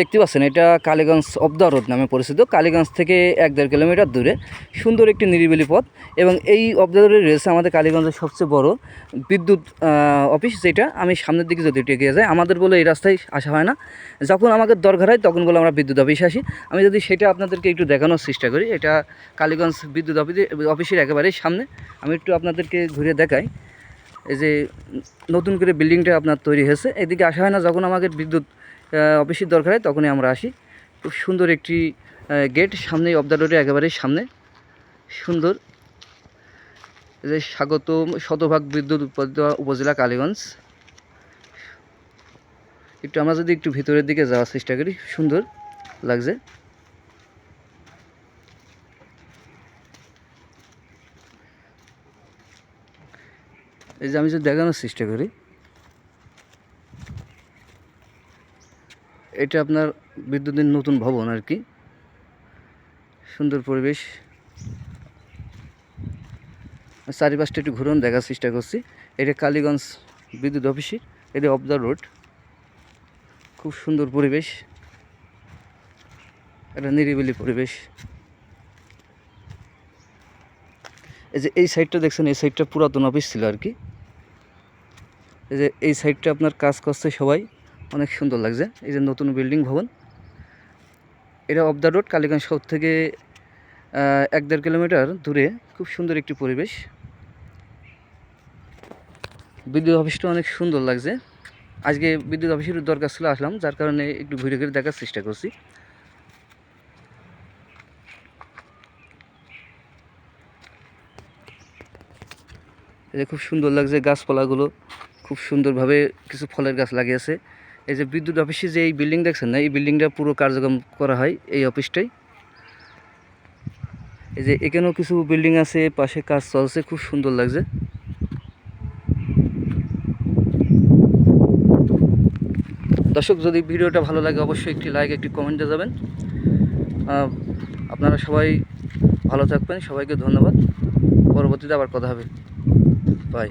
দেখতে পাচ্ছেন, এটা কালীগঞ্জ অব দ্য রোড নামে পরিচিত। কালীগঞ্জ থেকে এক দেড় কিলোমিটার দূরে। সুন্দর একটি নিরিবিলি পথ এবং এই অব দ্য রোডে রয়েছে আমাদের কালীগঞ্জের সবচেয়ে বড় বিদ্যুৎ অফিস যেটা, আমি সামনের দিকে যদি এগিয়ে যাই, আমাদের বলে এই রাস্তায় আসা হয় না। যখন আমাদের দরকার হয়, তখন বলে আমরা বিদ্যুৎ অফিসে আসি। আমি যদি সেটা আপনাদেরকে একটু দেখানোর চেষ্টা করি, এটা কালীগঞ্জ বিদ্যুৎ অফিসে, অফিসের একেবারেই সামনে। আমি একটু আপনাদেরকে ঘুরে দেখাই। এই যে নতুন করে বিল্ডিংটা আপনার তৈরি হয়েছে। এদিকে আসা হয় না, যখন আমাদের বিদ্যুৎ অফিসের দরকার হয় তখনই আমরা আসি। খুব সুন্দর একটি গেট সামনে অব দ্য রোডের একেবারেই সামনে। সুন্দর। যে স্বাগত, শতভাগ বিদ্যুৎ উৎপাদিত উপজেলা কালীগঞ্জ। একটু আমরা যদি একটু ভিতরের দিকে যাওয়ার চেষ্টা করি, সুন্দর লাগছে। এই যে আমি যদি দেখানোর চেষ্টা করি এটা আপনার বিদ্যুতের নতুন ভবন আর কি। সুন্দর পরিবেশ। চারিপাশটা একটু ঘুরন, দেখার চেষ্টা করছি। এটা কালীগঞ্জ বিদ্যুৎ অফিসে এটা অফ দ্য রোড খুব সুন্দর পরিবেশ। একটা নিরিবিলি পরিবেশ। এই যে এই সাইডটা দেখছেন, এই সাইডটা পুরাতন অফিস ছিল আর কি। এই যে এই সাইডটা আপনার কাজ করছে সবাই। অনেক সুন্দর লাগছে। এই যে নতুন বিল্ডিং ভবন। এটা অফ দ্য রোড কালীগঞ্জ শহর থেকে এক দেড় কিলোমিটার দূরে খুব সুন্দর একটি পরিবেশ। বিদ্যুৎ অফিসটা অনেক সুন্দর লাগছে। আজকে বিদ্যুৎ অফিসের দরকার ছিল, আসলাম। যার কারণে একটু ঘুরে ঘুরে দেখার চেষ্টা করছি। যে খুব সুন্দর লাগছে গাছপালাগুলো। খুব সুন্দরভাবে কিছু ফলের গাছ লাগিয়েছে। এই যে বিদ্যুৎ অফিসে যে এই বিল্ডিং দেখছেন না, এই বিল্ডিংটা পুরো কার্যক্রম করা হয় এই অফিসটাই। এই যে এখানেও কিছু বিল্ডিং আছে, পাশে কাজ চলছে, খুব সুন্দর লাগছে। দর্শক, যদি ভিডিওটা ভালো লাগে, অবশ্যই একটি লাইক একটি কমেন্টে যাবেন। আপনারা সবাই ভালো থাকবেন, সবাইকে ধন্যবাদ। পরবর্তীতে আবার কথা হবে। বাই